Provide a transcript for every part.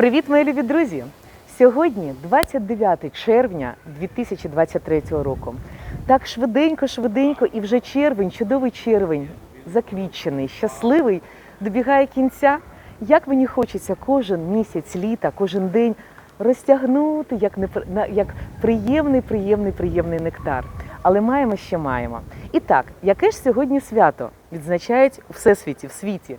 Привіт, мої любі друзі! Сьогодні 29 червня 2023 року. Так швиденько, швиденько, і вже червень, чудовий червень, заквітчений, щасливий, добігає кінця. Як мені хочеться кожен місяць літа, кожен день розтягнути як, як приємний, приємний, приємний нектар. Але маємо ще маємо. І так, яке ж сьогодні свято відзначають у всесвіті, в світі?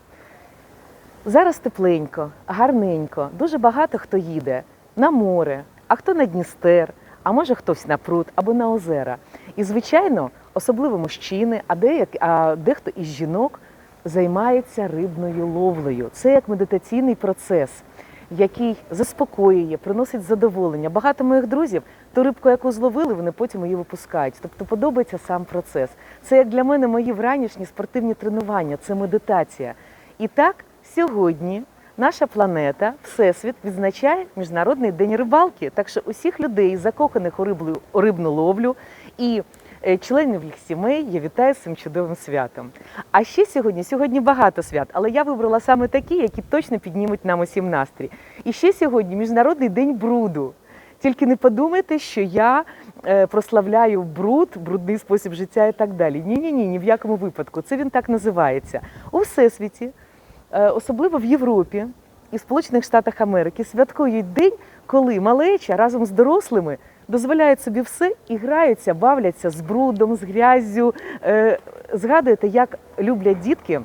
Зараз тепленько, гарненько, дуже багато хто їде на море, а хто на Дністер, а може хтось на пруд або на озера. І, звичайно, особливо мужчини, а, деяк, а дехто із жінок займається рибною ловлею. Це як медитаційний процес, який заспокоює, приносить задоволення. Багато моїх друзів ту рибку, яку зловили, вони потім її випускають. Тобто подобається сам процес. Це як для мене мої вранішні спортивні тренування, це медитація. І так, сьогодні наша планета, Всесвіт, відзначає Міжнародний день рибалки. Так що усіх людей, закоханих у рибну, у рибну ловлю і е, членів їх сімей, я вітаю з цим чудовим святом. А ще сьогодні, сьогодні багато свят, але я вибрала саме такі, які точно піднімуть нам усім настрій. І ще сьогодні Міжнародний день бруду. Тільки не подумайте, що я е, прославляю бруд, брудний спосіб життя і так далі. Ні, ні, ні, ні в якому випадку. Це він так називається. У всесвіті, особливо в Європі і Сполучених Штатах Америки, святкують день, коли малеча разом з дорослими дозволяють собі все і граються, бавляться з брудом, з гряззю. Е, згадуєте, як люблять дітки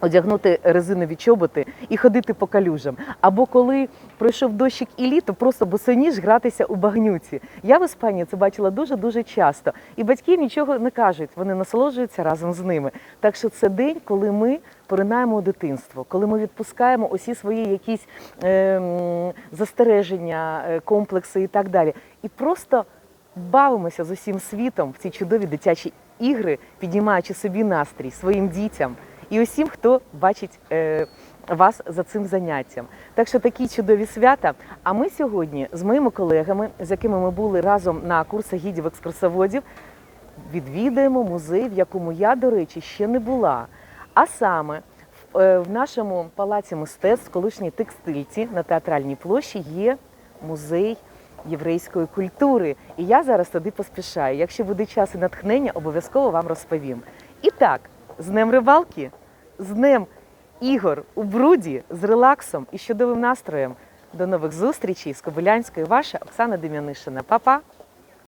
одягнути резинові чоботи і ходити по калюжам. Або коли пройшов дощик і літо, просто босоніж гратися у багнюці. Я в Іспанії це бачила дуже-дуже часто. І батьки нічого не кажуть, вони насолоджуються разом з ними. Так що це день, коли ми поринаємо у дитинство, коли ми відпускаємо усі свої якісь е, застереження, комплекси і так далі. І просто бавимося з усім світом в ці чудові дитячі ігри, піднімаючи собі настрій своїм дітям і усім, хто бачить е, вас за цим заняттям. Так що такі чудові свята. А ми сьогодні з моїми колегами, з якими ми були разом на курсах гідів екскурсоводів, відвідаємо музей, в якому я, до речі, ще не була. А саме в, е, нашому палаці мистецтв, колишній текстильці на театральній площі, є музей єврейської культури. І я зараз туди поспішаю. Якщо буде час і натхнення, обов'язково вам розповім. І так, з Днем рибалки, з Днем ігор у бруді, з релаксом і чудовим настроєм. До нових зустрічей з Кобилянською. Ваша Оксана Дем'янишина. Па-па!